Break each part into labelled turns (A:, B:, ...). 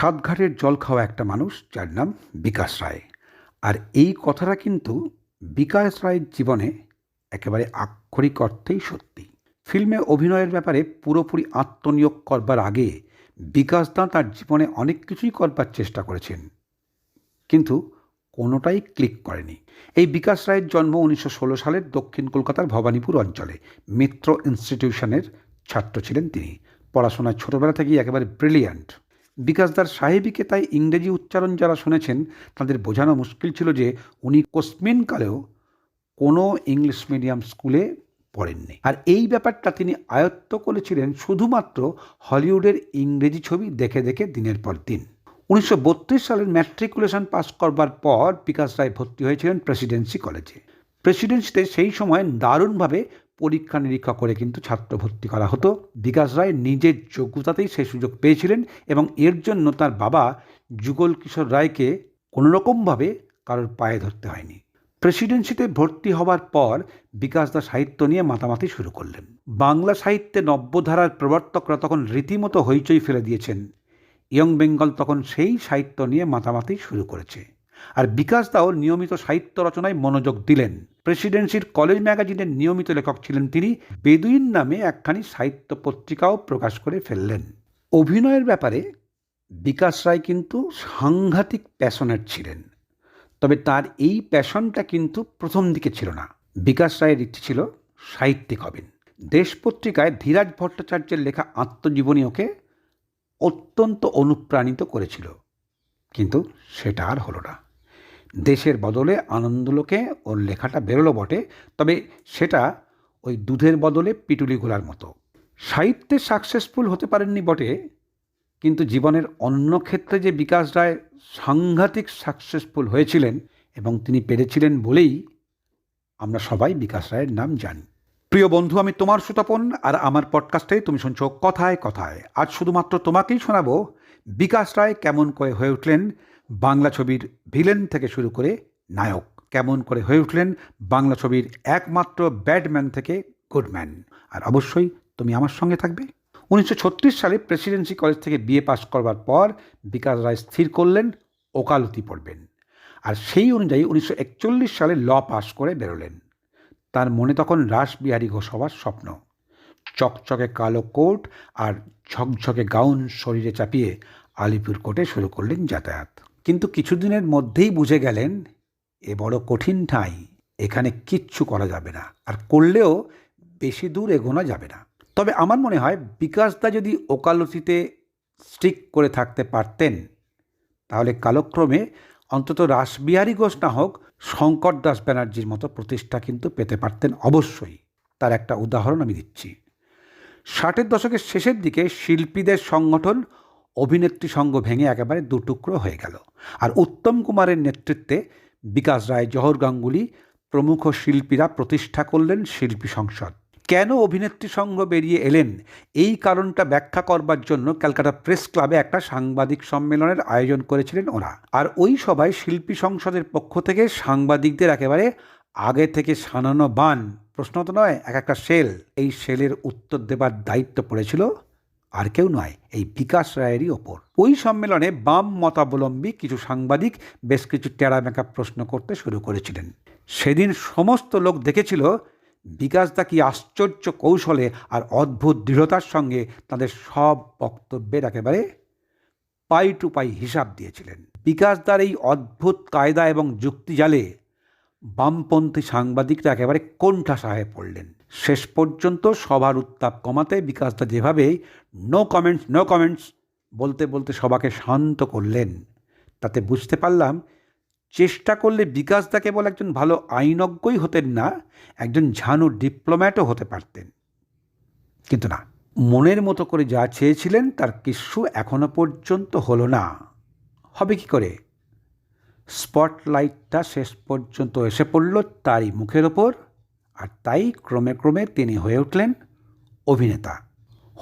A: সাতঘাটের জল খাওয়া একটা মানুষ যার নাম বিকাশ রায়। আর এই কথাটা কিন্তু বিকাশ রায়ের জীবনে একেবারে আক্ষরিক অর্থেই সত্যি। ফিল্মে অভিনয়ের ব্যাপারে পুরোপুরি আত্মনিয়োগ করবার আগে বিকাশ দা তার জীবনে অনেক কিছুই করবার চেষ্টা করেছেন। কিন্তু কোনোটাই ক্লিক করেনি। এই বিকাশ রায়ের জন্ম উনিশশো ষোলো সালের দক্ষিণ কলকাতার ভবানীপুর অঞ্চলে। মিত্র ইনস্টিটিউশনের ছাত্র ছিলেন তিনি। পড়াশোনায় ছোটবেলা থেকেই একেবারে ব্রিলিয়ান্ট। বিকাশদার সাহেবীকে তাই ইংরেজি উচ্চারণ যারা শুনেছেন, তাদের বোঝানো মুশকিল ছিল যে উনি কোসমিন কালেও কোনো ইংলিশ মিডিয়াম স্কুলে পড়েননি। আর এই ব্যাপারটা তিনি আয়ত্ত করেছিলেন শুধুমাত্র হলিউডের ইংরেজি ছবি দেখে দেখে দিনের পর দিন। উনিশশো বত্রিশ সালের ম্যাট্রিকুলেশন পাস করবার পর বিকাশ রায় ভর্তি হয়েছিলেন প্রেসিডেন্সি কলেজে। প্রেসিডেন্সিতে সেই সময় দারুণভাবে পরীক্ষা নিরীক্ষা করে কিন্তু ছাত্র ভর্তি করা হতো। বিকাশ রায় নিজের যোগ্যতাতেই সেই সুযোগ পেয়েছিলেন এবং এর জন্য তার বাবা যুগল কিশোর রায়কে কোনোরকমভাবে কারোর পায়ে ধরতে হয়নি। প্রেসিডেন্সিতে ভর্তি হওয়ার পর বিকাশ দা সাহিত্য নিয়ে মাতামাতি শুরু করলেন। বাংলা সাহিত্যে নব্যধারার প্রবর্তকরা তখন রীতিমতো হইচই ফেলে দিয়েছেন। ইয়ং বেঙ্গল তখন সেই সাহিত্য নিয়ে মাতামাতি শুরু করেছে। আর বিকাশ দাও নিয়মিত সাহিত্য রচনায় মনোযোগ দিলেন। প্রেসিডেন্সির কলেজ ম্যাগাজিনের নিয়মিত লেখক ছিলেন তিনি। বেদুইন নামে একখানি সাহিত্য পত্রিকাও প্রকাশ করে ফেললেন। অভিনয়ের ব্যাপারে বিকাশ রায় কিন্তু সাংঘাতিক প্যাশনেট ছিলেন। তবে তার এই প্যাশনটা কিন্তু প্রথম দিকে ছিল না। বিকাশ রায়ের ইচ্ছে ছিল সাহিত্যিক হবেন। দেশ পত্রিকায় ধীরাজ ভট্টাচার্যের লেখা আত্মজীবনী ওকে অত্যন্ত অনুপ্রাণিত করেছিল। কিন্তু সেটা আর হলো না। দেশের বদলে আনন্দলোকে ওর লেখাটা বেরোলো বটে। তবে সেটা ওই দুধের বদলে পিটুলি গোলার মতো। সাহিত্যে সাকসেসফুল হতে পারেননি বটে, কিন্তু জীবনের অন্য ক্ষেত্রে যে বিকাশ রায় সাংঘাতিক সাকসেসফুল হয়েছিলেন এবং তিনি পেরেছিলেন বলেই আমরা সবাই বিকাশ রায়ের নাম জানি। প্রিয় বন্ধু, আমি তোমার সুতপন আর আমার পডকাস্টে তুমি শুনছো কথায় কথায়। আজ শুধুমাত্র তোমাকেই শোনাবো বিকাশ রায় কেমন করে হয়ে উঠলেন বাংলা ছবির ভিলেন থেকে শুরু করে নায়ক কেমন করে হয়ে উঠলেন বাংলা ছবির একমাত্র ব্যাডম্যান থেকে গুডম্যান। আর অবশ্যই তুমি আমার সঙ্গে থাকবে। উনিশশো ছত্রিশ সালে প্রেসিডেন্সি কলেজ থেকে বিএ পাশ করবার পর বিকাশ রায় স্থির করলেন, ওকালতি পড়বেন। আর সেই অনুযায়ী উনিশশো একচল্লিশ সালে ল পাশ করে বেরোলেন। তার মনে তখন রাসবিহারী ঘোষ হওয়ার স্বপ্ন। চকচকে কালো কোট আর ঝকঝকে গাউন শরীরে চাপিয়ে আলিপুর কোর্টে শুরু করলেন যাতায়াত। কিন্তু কিছুদিনের মধ্যেই বুঝে গেলেন, এ বড় কঠিন ঠাঁই, এখানে কিচ্ছু করা যাবে না, আর করলেও বেশি দূর এগোনো যাবে না। তবে আমার মনে হয়, বিকাশদা যদি ওকালতিতে স্টিক করে থাকতে পারতেন, তাহলে কালক্রমে অন্তত রাসবিহারী ঘোষ না হোক, শঙ্কর দাস ব্যানার্জির মতো প্রতিষ্ঠা কিন্তু পেতে পারতেন অবশ্যই। তার একটা উদাহরণ আমি দিচ্ছি। ষাটের দশকের শেষের দিকে শিল্পীদের সংগঠন অভিনেত্রী সঙ্গ ভেঙে একেবারে দুটুকরো হয়ে গেল। আর উত্তম কুমারের নেতৃত্বে বিকাশ রায় জহর গাঙ্গুলি প্রমুখ শিল্পীরা প্রতিষ্ঠা করলেন শিল্পী সংসদ। কেন অভিনেত্রী সংঘ বেরিয়ে এলেন? এই কারণটা ব্যাখ্যা করবার জন্য ক্যালকাটা প্রেস ক্লাবে একটা সাংবাদিক সম্মেলনের আয়োজন করেছিলেন ওরা। আর ওই সভায় শিল্পী সংসদের পক্ষ থেকে সাংবাদিকদের একেবারে আগে থেকে সানানো বান, প্রশ্ন তো নয়, এক একটা সেল, এই সেলের উত্তর দেবার দায়িত্ব পড়েছিল আর কেউ নয়, এই বিকাশ রায়েরই ওপর। ওই সম্মেলনে বাম মতাবলম্বী কিছু সাংবাদিক বেশ কিছু টেরা মেকা প্রশ্ন করতে শুরু করেছিলেন। সেদিন সমস্ত লোক দেখেছিল বিকাশদা কি আশ্চর্য কৌশলে আর অদ্ভুত দৃঢ়তার সঙ্গে তাদের সব বক্তব্যের একেবারে পাই টু পাই হিসাব দিয়েছিলেন। বিকাশদার এই অদ্ভুত কায়দা এবং যুক্তিজালে বামপন্থী সাংবাদিকরা একেবারে কোণঠাসা হয়ে পড়লেন। শেষ পর্যন্ত সবার উত্তাপ কমাতে বিকাশদা যেভাবে নো কমেন্টস নো কমেন্টস বলতে বলতে সবাকে শান্ত করলেন, তাতে বুঝতে পারলাম চেষ্টা করলে বিকাশদা কেবল একজন ভালো আইনজ্ঞই হতেন না, একজন ঝানু ডিপ্লোম্যাটও হতে পারতেন। কিন্তু না, মনের মতো করে যা চেয়েছিলেন তার কিচ্ছু এখনও পর্যন্ত হলো না। হবে কি করে? স্পটলাইটটা শেষ পর্যন্ত এসে পড়ল তারই মুখের ওপর। আর তাই ক্রমে ক্রমে তিনি হয়ে উঠলেন অভিনেতা।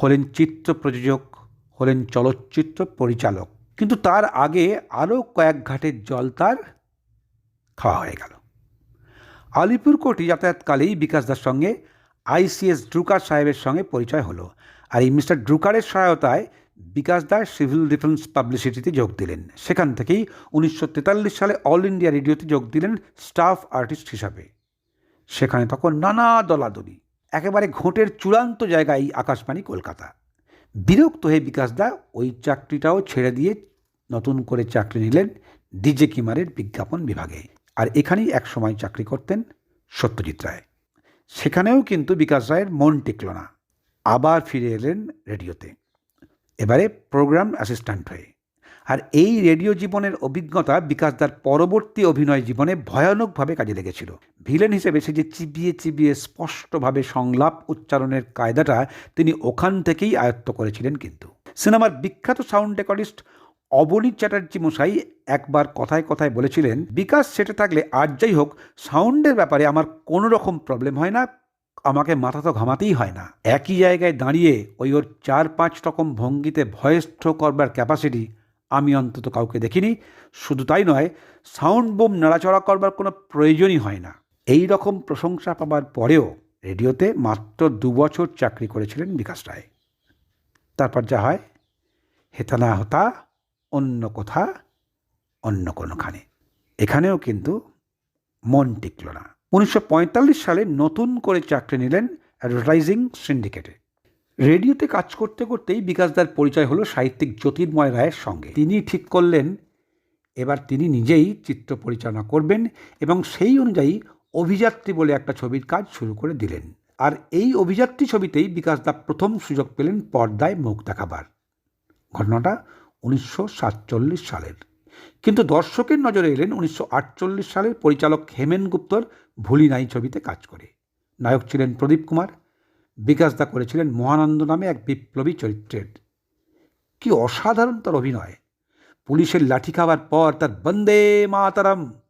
A: হলেন চিত্র প্রযোজক, হলেন চলচ্চিত্র পরিচালক। কিন্তু তার আগে আরও কয়েক ঘাটের জল তার খাওয়া হয়ে গেল। আলিপুর কোর্টে যাতায়াতকালেই বিকাশদার সঙ্গে আইসিএস ড্রুকার সাহেবের সঙ্গে পরিচয় হলো আর এই মিস্টার ড্রুকারের সহায়তায় বিকাশ দাস সিভিল ডিফেন্স পাবলিসিটিতে যোগ দিলেন। সেখান থেকেই উনিশশো তেতাল্লিশ সালে অল ইন্ডিয়া রেডিওতে যোগ দিলেন স্টাফ আর্টিস্ট হিসাবে। সেখানে তখন নানা দলাদলি, একেবারে ঘোটের চূড়ান্ত জায়গায় এই আকাশবাণী কলকাতা। বিরক্ত হয়ে বিকাশ দা ওই চাকরিটাও ছেড়ে দিয়ে নতুন করে চাকরি নিলেন ডিজে কিমারের বিজ্ঞাপন বিভাগে। আর এখানেই একসময় চাকরি করতেন সত্যজিৎ রায়। সেখানেও কিন্তু বিকাশ রায়ের মন টিকল না। আবার ফিরে এলেন রেডিওতে। এবারে প্রোগ্রাম অ্যাসিস্ট্যান্ট হয়ে। আর এই রেডিও জীবনের অভিজ্ঞতা বিকাশদার পরবর্তী অভিনয় জীবনে ভয়ানকভাবে কাজে লেগেছিল। ভিলেন হিসেবে সে যে চিবিয়ে চিবিয়ে স্পষ্টভাবে সংলাপ উচ্চারণের কায়দাটা তিনি ওখান থেকেই আয়ত্ত করেছিলেন কিন্তু। সিনেমার বিখ্যাত সাউন্ড রেকর্ডিস্ট অবনী চ্যাটার্জি মশাই একবার কথায় কথায় বলেছিলেন, বিকাশ সেটে থাকলে আর যাই হোক, সাউন্ডের ব্যাপারে আমার কোনো রকম প্রবলেম হয় না, আমাকে মাথা তো ঘামাতেই হয় না। একই জায়গায় দাঁড়িয়ে ওই ওর চার পাঁচ রকম ভঙ্গিতে ভয়েস করবার ক্যাপাসিটি আমি অন্তত কাউকে দেখিনি। শুধু তাই নয়, সাউন্ড বোম নাড়াচড়া করবার কোনো প্রয়োজনই হয় না। এই রকম প্রশংসা পাবার পরেও রেডিওতে মাত্র দু বছর চাকরি করেছিলেন বিকাশ রায়। তারপর যা হয়, হেতা না হতা, অন্য কোথা, অন্য কোনোখানে। এখানেও কিন্তু মন টিকল না। উনিশশো পঁয়তাল্লিশ সালে নতুন করে চাকরি নিলেন অ্যাডভার্টাইজিং সিন্ডিকেটে রেডিওতে কাজ করতে করতেই বিকাশদার পরিচয় হলো সাহিত্যিক জ্যোতির্ময় রায়ের সঙ্গে। তিনি ঠিক করলেন, এবার তিনি নিজেই চিত্র পরিচালনা করবেন এবং সেই অনুযায়ী অভিযাত্রী বলে একটা ছবির কাজ শুরু করে দিলেন। আর এই অভিযাত্রী ছবিতেই বিকাশদা প্রথম সুযোগ পেলেন পর্দায় মুখ দেখাবার। ঘটনাটা উনিশশো সাতচল্লিশ সালের। কিন্তু দর্শকের নজরে এলেন উনিশশো আটচল্লিশ সালের পরিচালক হেমেন গুপ্তর ভুলি নাই ছবিতে কাজ করে। নায়ক ছিলেন প্রদীপ কুমার বিকাশদা করেছিলেন মহানন্দ নামে এক বিপ্লবী চরিত্রের। কি অসাধারণ তার অভিনয়। পুলিশের লাঠি খাওয়ার পর তার বন্দে মাতারাম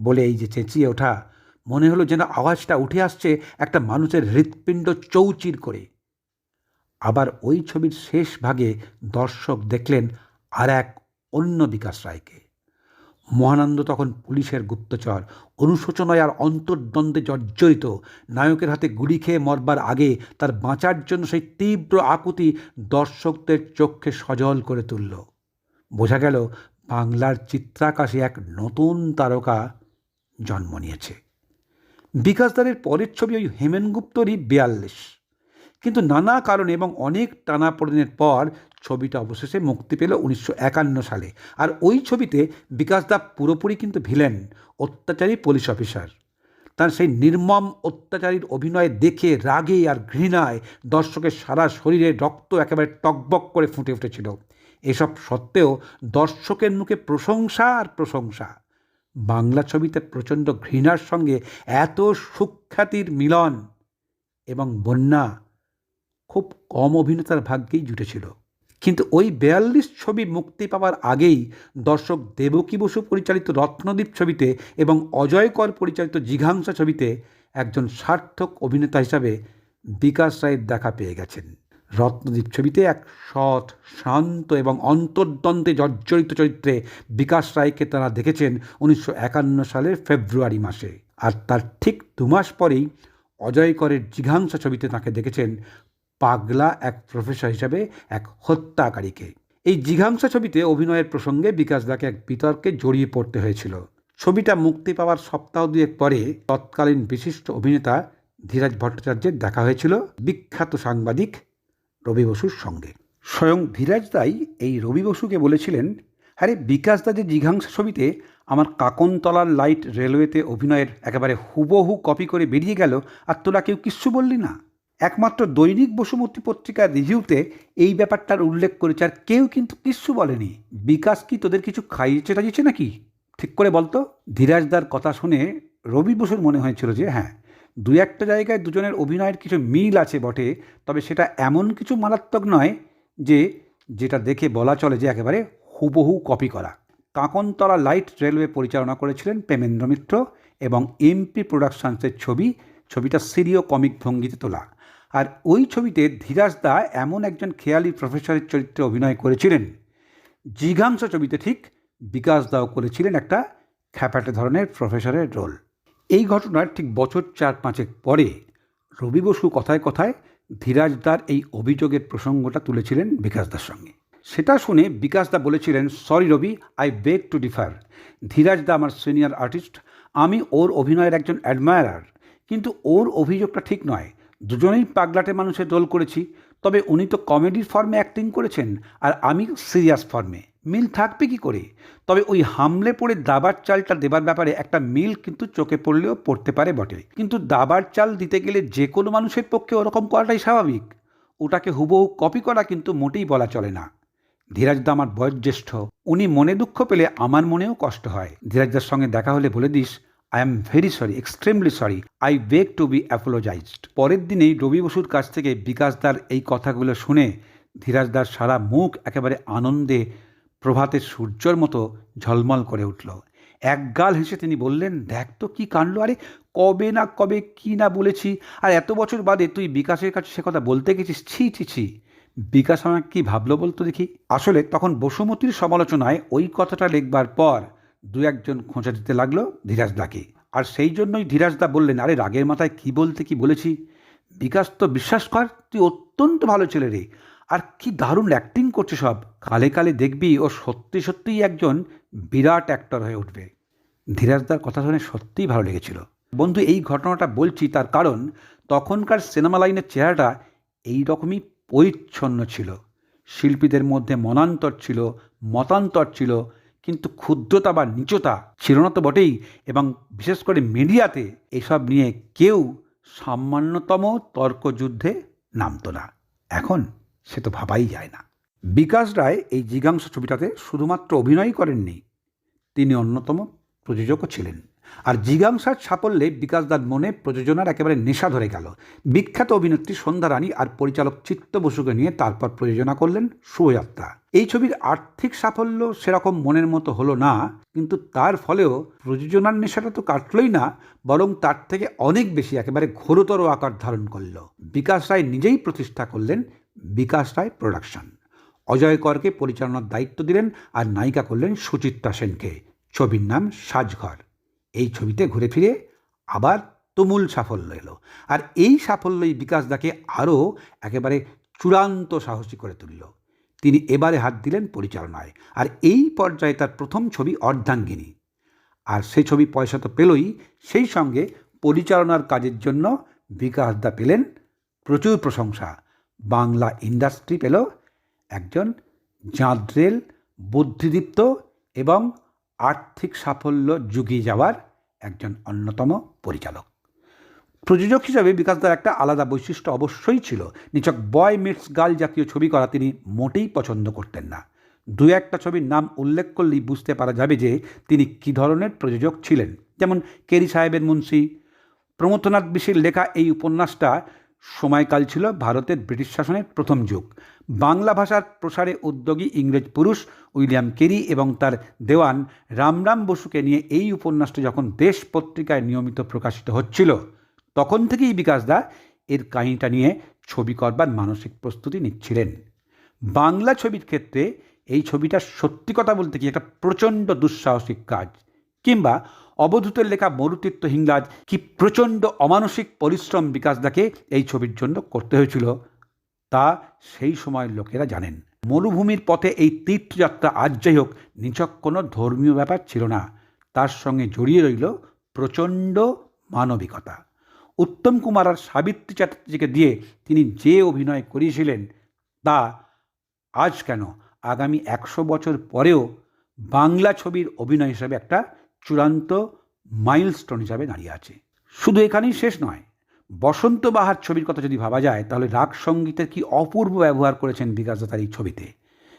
A: বলে এই যে চেঁচিয়ে ওঠা, মনে হলো যেন আওয়াজটা উঠে আসছে একটা মানুষের হৃৎপিণ্ড চৌচির করে। আবার ওই ছবির শেষ ভাগে দর্শক দেখলেন আর এক অন্য বিকাশ রায়কে। মহানন্দ তখন পুলিশের গুপ্তচর, অনুশোচনায় আর অন্তর্দ্বন্দ্বে জর্জরিত। নায়কের হাতে গুলি খেয়ে মরবার আগে তার বাঁচার জন্য সেই তীব্র আকুতি দর্শকদের চোখে সজল করে তুলল। বোঝা গেল, বাংলার চিত্রাকাশে এক নতুন তারকা জন্ম নিয়েছে। বিকাশদারের পরের ছবি ওই হেমেনগুপ্তরই বিয়াল্লিশ। কিন্তু নানা কারণে এবং অনেক টানাপোড়েনের পর ছবিটা অবশেষে মুক্তি পেল উনিশশো একান্ন সালে। আর ওই ছবিতে বিকাশদা পুরোপুরি কিন্তু ভিলেন, অত্যাচারী পুলিশ অফিসার তার সেই নির্মম অত্যাচারীর অভিনয় দেখে রাগে আর ঘৃণায় দর্শকের সারা শরীরে রক্ত একেবারে টকবক করে ফুটে উঠেছিল। এসব সত্ত্বেও দর্শকের মুখে প্রশংসা আর প্রশংসা। বাংলা ছবিতে প্রচণ্ড ঘৃণার সঙ্গে এত সুখ্যাতির মিলন এবং বন্যা খুব কম অভিনেতার ভাগ্যেই জুটেছিল। কিন্তু ওই বেয়াল্লিশ ছবি মুক্তি পাওয়ার আগেই দর্শক দেবকী বসু পরিচালিত রত্নদ্বীপ ছবিতে এবং অজয় কর পরিচালিত জিঘাংসা ছবিতে একজন সার্থক অভিনেতা হিসাবে বিকাশ রায়ের দেখা পেয়ে গেছেন। রত্নদ্বীপ ছবিতে এক সৎ, শান্ত এবং অন্তর্দ্বন্দ্বে জর্জরিত চরিত্রে বিকাশ রায়কে তারা দেখেছেন উনিশশো একান্ন সালের ফেব্রুয়ারি মাসে। আর তার ঠিক দু মাস পরেই অজয় করের জিঘাংসা ছবিতে তাকে দেখেছেন পাগলা এক প্রফেসর হিসাবে এক হত্যাকারীকে। এই জিঘাংসা ছবিতে অভিনয়ের প্রসঙ্গে বিকাশ দাকে এক বিতর্কে জড়িয়ে পড়তে হয়েছিল। ছবিটা মুক্তি পাওয়ার সপ্তাহ দুয়েক পরে তৎকালীন বিশিষ্ট অভিনেতা ধীরাজ ভট্টাচার্যের দেখা হয়েছিল, বিখ্যাত সাংবাদিক রবি বসুর সঙ্গে। স্বয়ং ধীরাজ দাই এই রবি বসুকে বলেছিলেন, আরে বিকাশ দা যে জিঘাংসা ছবিতে আমার কাকনতলার লাইট রেলওয়েতে অভিনয়ের একেবারে হুবহু কপি করে বেরিয়ে গেল, আর তোরা কেউ কিচ্ছু বললি না। একমাত্র দৈনিক বসুমতী পত্রিকার রিভিউতে এই ব্যাপারটার উল্লেখ করেছে, আর কেউ কিন্তু কিচ্ছু বলেনি। বিকাশ কি তোদের কিছু খাইয়েছে টাইয়েছে নাকি? ঠিক করে বলতো ধীরাজদার কথা শুনে রবি বসুর মনে হয়েছিল যে হ্যাঁ দু একটা জায়গায় দুজনের অভিনয়ের কিছু মিল আছে বটে, তবে সেটা এমন কিছু মারাত্মক নয় যে, যেটা দেখে বলা চলে যে একেবারে হুবহু কপি করা। কাঁকনতলা লাইট রেলওয়ে পরিচালনা করেছিলেন প্রেমেন্দ্র মিত্র এবং এমপি প্রোডাকশনসের ছবি, ছবিটা সিরিয় কমিক ভঙ্গিতে তোলা। আর ওই ছবিতে ধীরাজ দা এমন একজন খেয়ালি প্রফেসরের চরিত্রে অভিনয় করেছিলেন। জিঘাংসা ছবিতে ঠিক বিকাশ দাও করেছিলেন একটা খ্যাপাটে ধরনের প্রফেসরের রোল। এই ঘটনার ঠিক বছর চার পাঁচেক পরে রবি বসু কথায় কথায় ধীরাজ দার এই অভিযোগের প্রসঙ্গটা তুলেছিলেন বিকাশ দার সঙ্গে। সেটা শুনে বিকাশ দা বলেছিলেন sorry Rabi I beg to differ Dhiraj da আমার সিনিয়র আর্টিস্ট আমি ওর অভিনয়ের একজন অ্যাডমায়ারার কিন্তু ওর অভিযোগটা ঠিক নয়। দুজনেই পাগলাটে মানুষের রোল করেছি, তবে উনি তো কমেডির ফর্মে অ্যাক্টিং করেছেন আর আমি সিরিয়াস ফর্মে মিল থাকবে কি করে? তবে ওই হামলে পড়ে দাবার চালটা দেবার ব্যাপারে একটা মিল কিন্তু চোখে পড়লেও পড়তে পারে বটে। কিন্তু দাবার চাল দিতে গেলে যে কোনো মানুষের পক্ষে ওরকম করাটাই স্বাভাবিক। ওটাকে হুবহু কপি করা কিন্তু মোটেই বলা চলে না। ধীরাজদা আমার বয়োজ্যেষ্ঠ। উনি মনে দুঃখ পেলে আমার মনেও কষ্ট হয়। ধীরাজদার সঙ্গে দেখা হলে বলে this I am very sorry extremely sorry I beg to be apologised পরের দিনেই রবি বসুর কাছ থেকে বিকাশদার এই কথাগুলো শুনে ধীরাজদার সারা মুখ একেবারে আনন্দে প্রভাতের সূর্যর মতো ঝলমল করে উঠল। একগাল হেসে তিনি বললেন, দেখ তো কি কাণ্ড, আরে কবে না কবে কি না বলেছি, আর এত বছর বাদে তুই বিকাশের কাছে সে কথা বলতে গেছিস, ছি ছি ছি। বিকাশ আমাকে কি ভাবলো বলতো দেখি? আসলে তখন বসুমতীর সমালোচনায় ওই কথাটা লেখবার পর দু একজন খোঁচা দিতে লাগল ধীরাজদাকে আর সেই জন্যই ধীরাজদা বললেন, আরে রাগের মাথায় কি বলতে কি বলেছি? বিকাশ তো বিশ্বাস কর, তুই অত্যন্ত ভালো ছেলে রে। আর কি দারুণ অ্যাক্টিং করছে সব। কালে কালে দেখবি ও সত্যি সত্যিই একজন বিরাট অ্যাক্টর হয়ে উঠবে। ধীরাজদার কথা শুনে সত্যিই ভালো লেগেছিল। বন্ধু, এই ঘটনাটা বলছি তার কারণ, তখনকার সিনেমা লাইনের চেহারাটা এই রকমই পরিচ্ছন্ন ছিল। শিল্পীদের মধ্যে মনান্তর ছিল, মতান্তর ছিল কিন্তু ক্ষুদ্রতা বা নিচতা ছিল না তো বটেই এবং বিশেষ করে মিডিয়াতে এসব নিয়ে কেউ সামান্যতম তর্কযুদ্ধে নামতো না। এখন সে তো ভাবাই যায় না। বিকাশ রায় এই জিগাংশ ছবিটাতে শুধুমাত্র অভিনয় করেননি, তিনি অন্যতম প্রযোজকও ছিলেন। আর জিজ্ঞাংসার সাফল্যে বিকাশদার মনে প্রযোজনার একেবারে নেশা ধরে গেল। বিখ্যাত অভিনেত্রী সন্ধ্যা রানী আর পরিচালক চিত্ত বসুকে নিয়ে তারপর প্রযোজনা করলেন শুভযাত্রা। এই ছবির আর্থিক সাফল্য সেরকম মনের মতো হলো না, কিন্তু তার ফলেও প্রযোজনার নেশাটা তো কাটলই না, বরং তার থেকে অনেক বেশি একেবারে ঘোরতর আকার ধারণ করল। বিকাশ রায় নিজেই প্রতিষ্ঠা করলেন বিকাশ রায় প্রোডাকশন। অজয় করকে পরিচালনার দায়িত্ব দিলেন আর নায়িকা করলেন সুচিত্রা সেনকে। ছবির নাম সাজঘর। এই ছবিতে ঘুরে ফিরে আবার তুমুল সাফল্য এলো। আর এই সাফল্যই বিকাশদাকে আরও একেবারে চূড়ান্ত সাহসী করে তুলল। তিনি এবারে হাত দিলেন পরিচালনায়। আর এই পর্যায়ে তার প্রথম ছবি অর্ধাঙ্গিনী। আর সে ছবি পয়সা তো পেলই, সেই সঙ্গে পরিচালনার কাজের জন্য বিকাশদা পেলেন প্রচুর প্রশংসা। বাংলা ইন্ডাস্ট্রি পেল একজন জাঁদ্রেল, বুদ্ধিদীপ্ত এবং আর্থিক সাফল্য যুগিয়ে যাওয়ার একজন অন্যতম পরিচালক। প্রযোজক হিসাবে বিকাশ বিকাশদার একটা আলাদা বৈশিষ্ট্য অবশ্যই ছিল নিচক বয় মিটস গার্ল জাতীয় ছবি করা তিনি মোটেই পছন্দ করতেন না। দু একটা ছবির নাম উল্লেখ করলেই বুঝতে পারা যাবে যে তিনি কী ধরনের প্রযোজক ছিলেন। যেমন কেরি সাহেবের মুন্সি, প্রমথনাথ বিশির লেখা এই উপন্যাসটা সময়কাল ছিল ভারতের ব্রিটিশ শাসনের প্রথম যুগ। বাংলা ভাষার প্রসারে উদ্যোগী ইংরেজ পুরুষ উইলিয়াম কেরি এবং তার দেওয়ান রামরাম বসুকে নিয়ে এই উপন্যাসটি যখন দেশ পত্রিকায় নিয়মিত প্রকাশিত হচ্ছিল, তখন থেকেই বিকাশদা এর কাহিনীটা নিয়ে ছবি করবার মানসিক প্রস্তুতি নিচ্ছিলেন। বাংলা ছবির ক্ষেত্রে এই ছবিটা সত্যি কথা বলতে কি একটা প্রচণ্ড দুঃসাহসিক কাজ কিংবা অবধূতের লেখা মরুতীর্থ হিংলাজ কি প্রচণ্ড অমানসিক পরিশ্রম বিকাশদাকে এই ছবির জন্য করতে হয়েছিল? তা সেই সময়ের লোকেরা জানেন। মরুভূমির পথে এই তীর্থযাত্রা আজ যাই হোক, নিছক কোনো ধর্মীয় ব্যাপার ছিল না। তার সঙ্গে জড়িয়ে রইল প্রচণ্ড মানবিকতা। উত্তম কুমার আর সাবিত্রী চ্যাটার্জিকে দিয়ে তিনি যে অভিনয় করিয়েছিলেন, তা আজ কেন? আগামী একশো বছর পরেও বাংলা ছবির অভিনয় হিসাবে একটা চূড়ান্ত মাইলস্টোন হিসাবে দাঁড়িয়ে আছে। শুধু এখানেই শেষ নয়, বসন্ত বাহার ছবির কথা যদি ভাবা যায়, তাহলে রাগ সঙ্গীতের কি অপূর্ব ব্যবহার করেছেন বিকাশদাতার এই ছবিতে?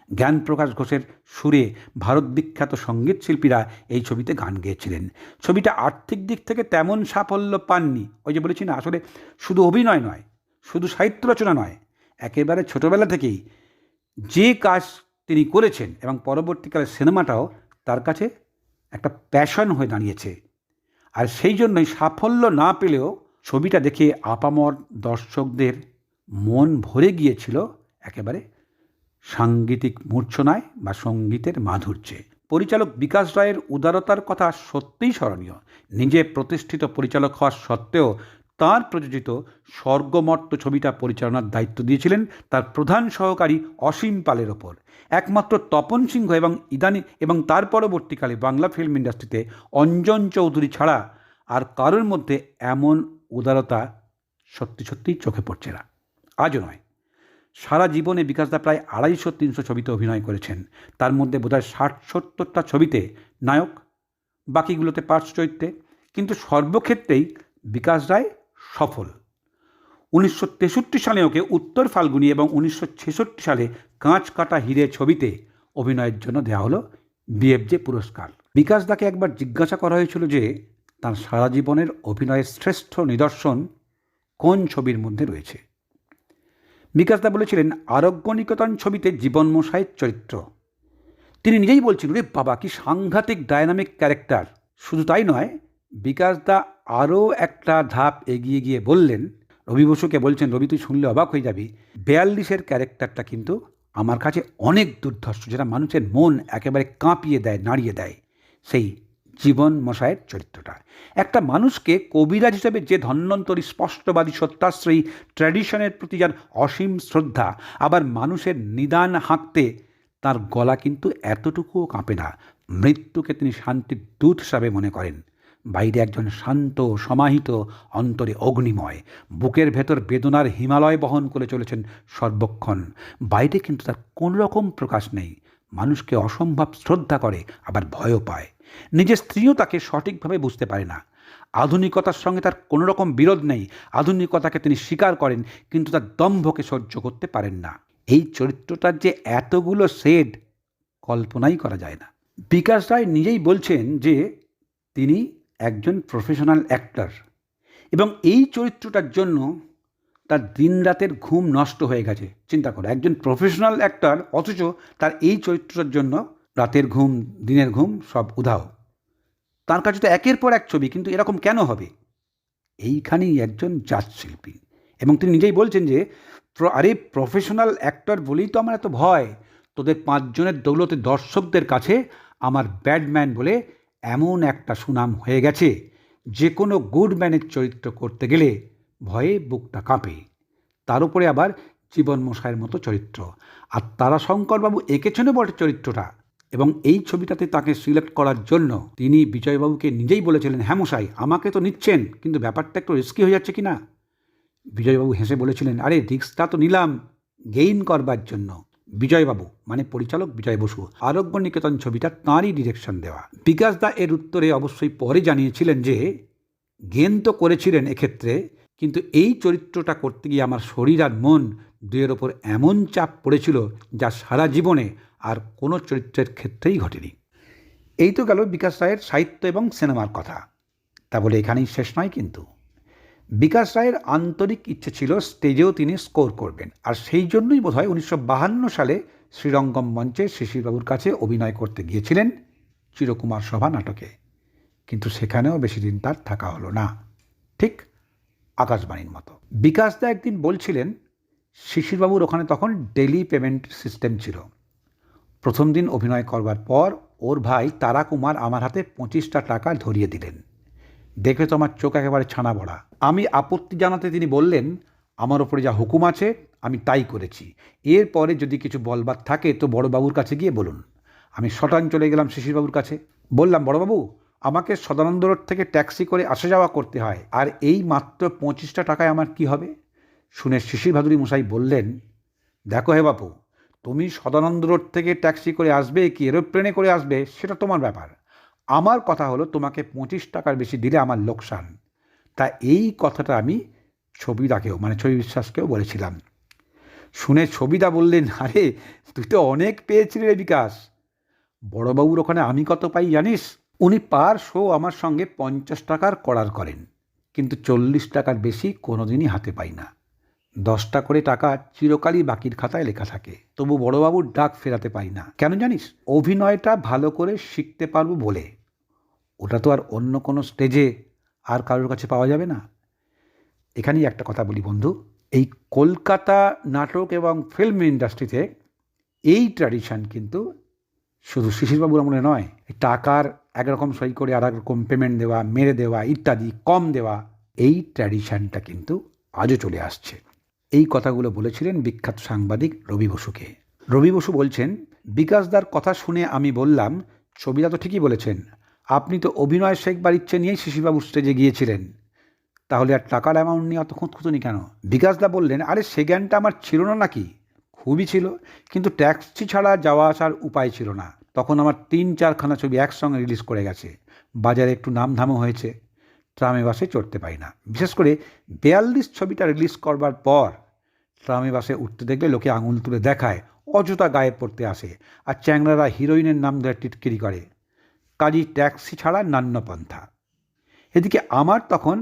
A: জ্ঞানপ্রকাশ ঘোষের সুরে ভারত বিখ্যাত সংগীত শিল্পীরা এই ছবিতে গান গেয়েছিলেন। ছবিটা আর্থিক দিক থেকে তেমন সাফল্য পাননি। ওই যে বলেছি না, আসলে শুধু অভিনয় নয়, শুধু সাহিত্য রচনা নয়, একেবারে ছোটোবেলা থেকেই যে কাজ তিনি করেছেন এবং পরবর্তীকালে সিনেমাটাও তার কাছে একটা প্যাশন হয়ে দাঁড়িয়েছে। আর সেই জন্যই সাফল্য না পেলেও ছবিটা দেখে আপামর দর্শকদের মন ভরে গিয়েছিল একেবারে সাংগীতিক মূর্ছনায় বা সঙ্গীতের মাধুর্যে। পরিচালক বিকাশ রায়ের উদারতার কথা সত্যিই স্মরণীয়। নিজে প্রতিষ্ঠিত পরিচালক হওয়ার সত্ত্বেও তার প্রযোজিত স্বর্গমর্ত ছবিটা পরিচালনার দায়িত্ব দিয়েছিলেন তার প্রধান সহকারী অসীম পালের ওপর। একমাত্র তপন সিংহ এবং ইদানি এবং তার পরবর্তীকালে বাংলা ফিল্ম ইন্ডাস্ট্রিতে অঞ্জন চৌধুরী ছাড়া আর কারোর মধ্যে এমন উদারতা সত্যি সত্যিই চোখে পড়ছে না। আজও নয়। সারা জীবনে বিকাশদা প্রায় আড়াইশো, তিনশো ছবিতে অভিনয় করেছেন। তার মধ্যে বোধহয় ষাট, সত্তরটা ছবিতে নায়ক, বাকিগুলোতে পার্শ্ব চরিত্রে। কিন্তু সর্বক্ষেত্রেই বিকাশ রায় সফল। উনিশশো তেষট্টি সালে ওকে উত্তর ফাল্গুনি এবং উনিশশো ছেষট্টি সালে কাঁচ কাটা হিরে ছবিতে অভিনয়ের জন্য দেওয়া হলো বিএফজে পুরস্কার। বিকাশ দাকে একবার জিজ্ঞাসা করা হয়েছিল যে, তার সারা জীবনের অভিনয়ের শ্রেষ্ঠ নিদর্শন কোন ছবির মধ্যে রয়েছে? বিকাশ দা বলেছিলেন, আরোগ্য নিকেতন ছবিতে জীবন মশাইয়ের চরিত্র। তিনি নিজেই বলছিলেন রে বাবা, কি সাংঘাতিক, ডায়নামিক ক্যারেক্টার। শুধু তাই নয় বিকাশ দা আরও একটা ধাপ এগিয়ে গিয়ে বললেন, রবি বসুকে বলছেন, রবি, তুই শুনলে অবাক হয়ে যাবি। বেয়াল্লিশের ক্যারেক্টারটা কিন্তু আমার কাছে অনেক দুর্ধর্ষ, যেটা মানুষের মন একেবারে কাঁপিয়ে দেয়, নাড়িয়ে দেয়। সেই জীবন মশায়ের চরিত্রটা। একটা মানুষকে কবিরাজ হিসেবে যে ধন্যন্তরী স্পষ্টবাদী, সত্যাশ্রয়ী, ট্র্যাডিশনের প্রতি যার অসীম শ্রদ্ধা, আবার মানুষের নিদান হাঁকতে, তার গলা কিন্তু এতটুকুও কাঁপে না। মৃত্যুকে তিনি শান্তির দূত হিসাবে মনে করেন। বাইরে একজন শান্ত, সমাহিত, অন্তরে অগ্নিময়, বুকের ভেতর বেদনার হিমালয় বহন করে চলেছেন সর্বক্ষণ। বাইরে কিন্তু তার কোনো রকম প্রকাশ নেই। মানুষকে অসম্ভব শ্রদ্ধা করে, আবার ভয়ও পায়। নিজের স্ত্রীও তাকে সঠিকভাবে বুঝতে পারে না। আধুনিকতার সঙ্গে তার কোনো রকম বিরোধ নেই। আধুনিকতাকে তিনি স্বীকার করেন, কিন্তু তার দম্ভকে সহ্য করতে পারেন না। এই চরিত্রটার যে এতগুলো শেড, কল্পনাই করা যায় না। বিকাশ রায় নিজেই বলছেন যে, তিনি একজন প্রফেশনাল অ্যাক্টর এবং এই চরিত্রটার জন্য তার দিন রাতের ঘুম নষ্ট হয়ে গেছে। চিন্তা করো, একজন প্রফেশনাল অ্যাক্টর অথচ তার এই চরিত্রটার জন্য রাতের ঘুম, দিনের ঘুম সব উধাও। তার কাছে তো একের পর এক ছবি, কিন্তু এরকম কেন হবে? এইখানেই একজন জাত শিল্পী এবং তিনি নিজেই বলছেন যে আরে প্রফেশনাল অ্যাক্টর বলেই তো আমার এত ভয়। তোদের পাঁচজনের দৌলতে দর্শকদের কাছে আমার ব্যাডম্যান বলে এমন একটা সুনাম হয়ে গেছে যে কোনো গুড ম্যানের চরিত্র করতে গেলে ভয়ে বুকটা কাঁপে। তার উপরে আবার জীবন মশাইয়ের মতো চরিত্র। আর তারা শঙ্করবাবু এঁকেছেনও বটে চরিত্রটা এবং এই ছবিটাতে তাকে সিলেক্ট করার জন্য তিনি বিজয়বাবুকে নিজেই বলেছিলেন হ্যাঁ মশাই, আমাকে তো নিচ্ছেন, কিন্তু ব্যাপারটা একটু রিস্কি হয়ে যাচ্ছে কি না? বিজয়বাবু হেসে বলেছিলেন, আরে রিক্সটা তো নিলাম গেইন করবার জন্য। বিজয়বাবু মানে পরিচালক বিজয় বসু আরোগ্য নিকেতন ছবিটা তাঁরই ডিরেকশন দেওয়া। বিকাশ দা এর উত্তরে অবশ্যই পরে জানিয়েছিলেন যে, গেন তো করেছিলেন এক্ষেত্রে, কিন্তু এই চরিত্রটা করতে গিয়ে আমার শরীর আর মন দুয়ের ওপর এমন চাপ পড়েছিল যা সারা জীবনে আর কোনো চরিত্রের ক্ষেত্রেই ঘটেনি। এই তো গেল বিকাশ রায়ের সাহিত্য এবং সিনেমার কথা। তা বলে এখানেই শেষ নয় কিন্তু। বিকাশ রায়ের আন্তরিক ইচ্ছে ছিল স্টেজেও তিনি স্কোর করবেন। আর সেই জন্যই বোধহয় উনিশশো সালে শ্রীরঙ্গম মঞ্চে শিশিরবাবুর কাছে অভিনয় করতে গিয়েছিলেন চিরকুমার সভা নাটকে। কিন্তু সেখানেও বেশি দিন তার থাকা হলো না। ঠিক আকাশবাণীর মতো। বিকাশ দা একদিন বলছিলেন, শিশিরবাবুর ওখানে তখন ডেলি পেমেন্ট সিস্টেম ছিল। প্রথম দিন অভিনয় করবার পর ওর ভাই তারা কুমার আমার হাতে পঁচিশটা টাকা ধরিয়ে দিলেন। দেখে তো আমার চোখ একেবারে ছানা বড়া আমি আপত্তি জানাতে তিনি বললেন, আমার ওপরে যা হুকুম আছে, আমি তাই করেছি। এরপরে যদি কিছু বলবার থাকে, তো বড়বাবুর কাছে গিয়ে বলুন। আমি শটান চলে গেলাম শিশিরবাবুর কাছে। বললাম, বড়বাবু, আমাকে সদানন্দ রোড থেকে ট্যাক্সি করে আসা যাওয়া করতে হয়, আর এই মাত্র পঁচিশটা টাকায় আমার কি হবে? শুনে শিশির ভাদুরী মশাই বললেন, দেখো হে বাপু, তুমি সদানন্দ রোড থেকে ট্যাক্সি করে আসবে, কি এরোপ্লেনে করে আসবে, সেটা তোমার ব্যাপার। আমার কথা হলো, তোমাকে পঁচিশ টাকার বেশি দিলে আমার লোকসান। তা এই কথাটা আমি ছবিদাকেও মানে ছবি বিশ্বাসকেও বলেছিলাম। শুনে ছবিদা বললেন, আরে, তুই তো অনেক পেয়েছিলি রে বিকাশ। বড়বাবুর ওখানে আমি কত পাই জানিস? উনি পার শো আমার সঙ্গে পঞ্চাশ টাকার করার করেন, কিন্তু চল্লিশ টাকার বেশি কোনোদিনই হাতে পাই না। দশটা করে টাকা চিরকালই বাকির খাতায় লেখা থাকে, তবু বড়বাবুর ডাক ফেরাতে পাই না। কেন জানিস? অভিনয়টা ভালো করে শিখতে পারব বলে। ওটা তো আর অন্য কোনো স্টেজে আর কারোর কাছে পাওয়া যাবে না। এখানেই একটা কথা বলি বন্ধু, এই কলকাতা নাটক এবং ফিল্ম ইন্ডাস্ট্রিতে এই ট্র্যাডিশান কিন্তু শুধু শিশিরবাবুর আমলে নয় টাকার একরকম সই করে আর রকম পেমেন্ট দেওয়া, মেরে দেওয়া ইত্যাদি, কম দেওয়া, এই ট্র্যাডিশানটা কিন্তু আজও চলে আসছে। এই কথাগুলো বলেছিলেন বিখ্যাত সাংবাদিক রবি বসুকে। রবি বসু বলছেন, বিকাশদার কথা শুনে আমি বললাম, ছবিটা তো ঠিকই বলেছেন আপনি তো অভিনয় শেখবার ইচ্ছে নিয়েই শিশিবাবু স্টেজে গিয়েছিলেন। তাহলে আর টাকার অ্যামাউন্ট নিয়ে অত খুঁতখুতুনি কেন? বিকাশদা বললেন, আরে, সে জ্ঞানটা আমার ছিল না নাকি? খুবই ছিল, কিন্তু ট্যাক্সি ছাড়া যাওয়া আসার উপায় ছিল না। তখন আমার তিন চারখানা ছবি একসঙ্গে রিলিজ করে গেছে। বাজারে একটু নামধামও হয়েছে। ট্রামে বাসে চড়তে পারি না। বিশেষ করে বেয়াল্লিশ ছবিটা রিলিজ করবার পর ট্রামে বাসে উঠতে দেখলে লোকে আঙুল তুলে দেখায়, অযথা গায়ে পড়তে আসে। আর চ্যাংরারা হিরোইনের নাম ধরে টিটকিরি করে। কাজী ট্যাক্সি ছাড়া নান্য পন্থা। এদিকে আমার তখন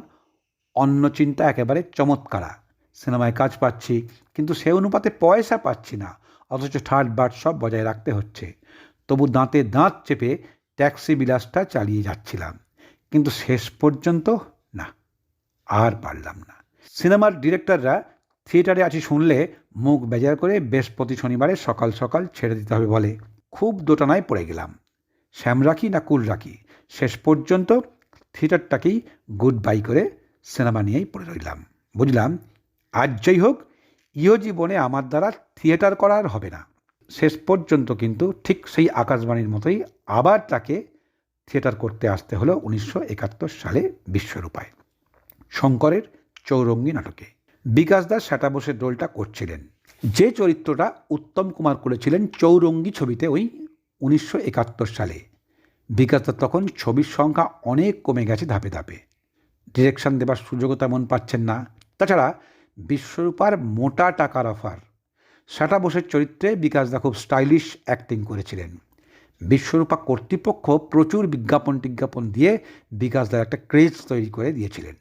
A: অন্য চিন্তা একেবারে চমৎকারা। সিনেমায় কাজ পাচ্ছি, কিন্তু সে অনুপাতে পয়সা পাচ্ছি না, অথচ ঠাট বাট সব বজায় রাখতে হচ্ছে। তবু দাঁতে দাঁত চেপে ট্যাক্সি বিলাসটা চালিয়ে যাচ্ছিলাম, কিন্তু শেষ পর্যন্ত না, আর পারলাম না। সিনেমার ডিরেক্টররা থিয়েটারে আছি শুনলে মুখ বেজার করে বৃহস্পতি শনিবারে সকাল সকাল ছেড়ে দিতে হবে বলে খুব দোটানায় পড়ে গেলাম। শ্যাম রাখি না কুল রাখি শেষ পর্যন্ত থিয়েটারটাকেই গুড বাই করে সিনেমা নিয়েই পড়ে রইলাম। বুঝলাম? আজ যাই হোক, ইহ জীবনে আমার দ্বারা থিয়েটার করার হবে না। শেষ পর্যন্ত কিন্তু ঠিক সেই আকাশবাণীর মতোই আবার তাকে থিয়েটার করতে আসতে হলো উনিশশো একাত্তর সালে বিশ্বরূপায়। শঙ্করের চৌরঙ্গী নাটকে। বিকাশ দাস সেটা বসে রোলটা করছিলেন। যে চরিত্রটা উত্তম কুমার করেছিলেন চৌরঙ্গী ছবিতে ওই উনিশশো একাত্তর সালে। বিকাশ দাস তখন ছবির সংখ্যা অনেক কমে গেছে ধাপে ধাপে। ডিরেকশন দেবার সুযোগও তেমন পাচ্ছেন না। তাছাড়া বিশ্বরূপার মোটা টাকার অফার। সাটা বোসের চরিত্রে বিকাশদা খুব স্টাইলিশ অ্যাক্টিং করেছিলেন। বিশ্বরূপা কর্তৃপক্ষ প্রচুর বিজ্ঞাপন টিজ্ঞাপন দিয়ে বিকাশ বিকাশদার একটা ক্রেজ তৈরি করে দিয়েছিলেন।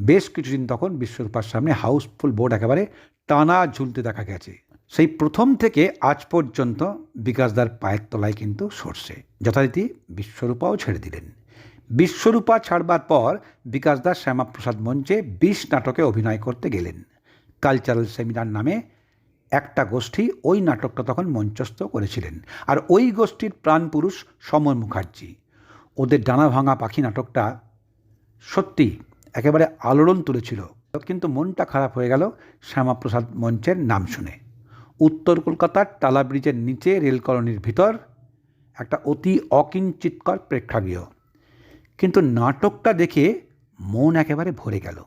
A: বেশ কিছুদিন তখন বিশ্বরূপার সামনে হাউসফুল বোর্ড একেবারে টানা ঝুলতে দেখা গেছে। সেই প্রথম থেকে আজ পর্যন্ত বিকাশদার পায়ের তলায় কিন্তু সরষে যথারীতি বিশ্বরূপাও ছেড়ে দিলেন। বিশ্বরূপা ছাড়বার পর বিকাশ দাস শ্যামাপ্রসাদ মঞ্চে বিশ নাটকে অভিনয় করতে গেলেন। কালচারাল সেমিনার নামে একটা গোষ্ঠী ওই নাটকটা তখন মঞ্চস্থ করেছিলেন। আর ওই গোষ্ঠীর প্রাণপুরুষ সমর মুখার্জি। ওদের ডানা ভাঙা পাখি নাটকটা সত্যি একেবারে আলোড়ন তুলেছিল। কিন্তু মনটা খারাপ হয়ে গেল শ্যামাপ্রসাদ মঞ্চের নাম শুনে। উত্তর কলকাতার টালা ব্রিজের নিচে রেল কলোনির ভিতর একটা অতি অকিঞ্চিতকর প্রেক্ষাগৃহ। কিন্তু নাটকটা দেখে মন একেবারে ভরে গেল।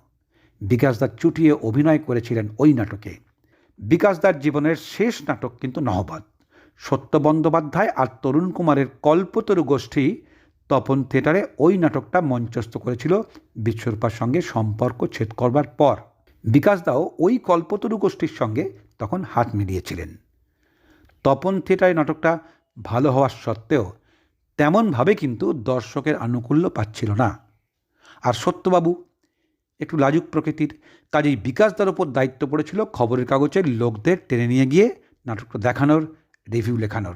A: বিকাশদার চুটিয়ে অভিনয় করেছিলেন ওই নাটকে। বিকাশদার জীবনের শেষ নাটক কিন্তু নহবাদ সত্য বন্দ্যোপাধ্যায় আর তরুণ কুমারের কল্পতরু গোষ্ঠী তপন থিয়েটারে ওই নাটকটা মঞ্চস্থ করেছিল বিশ্বরূপার সঙ্গে সম্পর্ক ছেদ করবার পর। বিকাশদাও ওই কল্পতরু গোষ্ঠীর সঙ্গে তখন হাত মিলিয়েছিলেন। তপন থিয়েটারে নাটকটা ভালো হওয়ার সত্ত্বেও তেমনভাবে কিন্তু দর্শকের আনুকূল্য পাচ্ছিল না। আর সত্যবাবু, একটু লাজুক প্রকৃতির, কাজেই বিকাশদার ওপর দায়িত্ব পড়েছিল খবরের কাগজের লোকদের টেনে নিয়ে গিয়ে নাটকটা দেখানোর রিভিউ লেখানোর।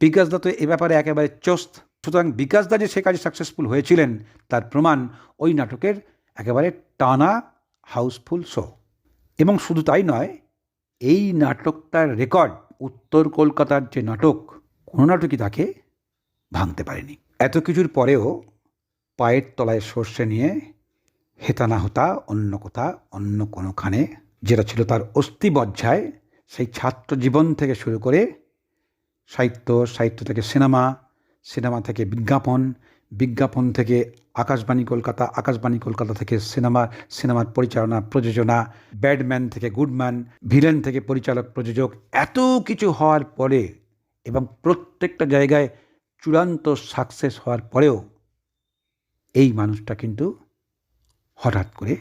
A: বিকাশদা তো এ ব্যাপারে একেবারে চোস্ত। সুতরাং বিকাশদা যে সে কাজে সাকসেসফুল হয়েছিলেন, তার প্রমাণ ওই নাটকের একেবারে টানা হাউসফুল শো। এবং শুধু তাই নয়, এই নাটকটার রেকর্ড উত্তর কলকাতার যে নাটক, কোনো নাটকই তাকে ভাঙতে পারেনি। এত কিছুর পরেও পায়ের তলায় সর্ষে নিয়ে হেতা না হতা, অন্য কোথা, অন্য কোনোখানে, যেটা ছিল তার অস্থিবজ্জায়, সেই ছাত্র জীবন থেকে শুরু করে সাহিত্য সাহিত্য থেকে সিনেমা সিনেমা থেকে বিজ্ঞাপন বিজ্ঞাপন থেকে আকাশবাণী কলকাতা আকাশবাণী কলকাতা থেকে সিনেমা, সিনেমার পরিচালনা, প্রযোজনা ব্যাডম্যান থেকে গুডম্যান, ভিলেন থেকে পরিচালক, প্রযোজক, এত কিছু হওয়ার পরে এবং প্রত্যেকটা জায়গায় চূড়ান্ত সাকসেস হওয়ার পরেও এই মানুষটা কিন্তু হঠাৎ করে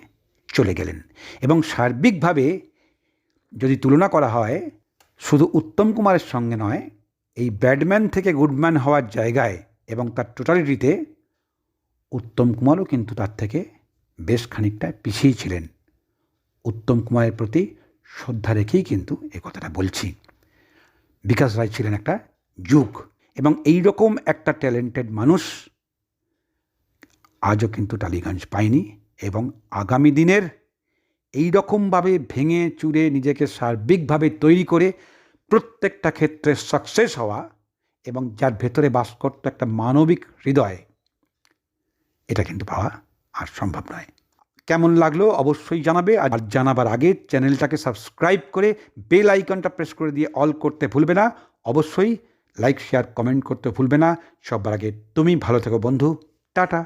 A: চলে গেলেন। এবং সার্বিকভাবে যদি তুলনা করা হয়, শুধু উত্তম কুমারের সঙ্গে নয়, এই ব্যাডম্যান থেকে গুডম্যান হওয়ার জায়গায় এবং তার টোটালিটিতে উত্তম কুমারও কিন্তু তার থেকে বেশ খানিকটা পিছিয়ে ছিলেন। উত্তম কুমারের প্রতি শ্রদ্ধা রেখেই কিন্তু এ কথাটা বলছি। বিকাশ রায় ছিলেন একটা যুগ এবং এই রকম একটা ট্যালেন্টেড মানুষ আজও কিন্তু টালিগঞ্জ পায়নি এবং আগামী দিনের এই রকমভাবে ভেঙে চুরে নিজেকে সার্বিকভাবে তৈরি করে প্রত্যেকটা ক্ষেত্রে সাকসেস হওয়া এবং যার ভেতরে বাস করত একটা মানবিক হৃদয়, এটা কিন্তু পাওয়া আর সম্ভব নয়। কেমন লাগল অবশ্যই জানাবে আর জানাবার আগে চ্যানেলটাকে সাবস্ক্রাইব করে বেল আইকনটা প্রেস করে দিয়ে অল করতে ভুলবে না। অবশ্যই লাইক, শেয়ার, কমেন্ট করতে ভুলবে না। সবার আগে তুমি ভালো থেকো বন্ধু। টাটা।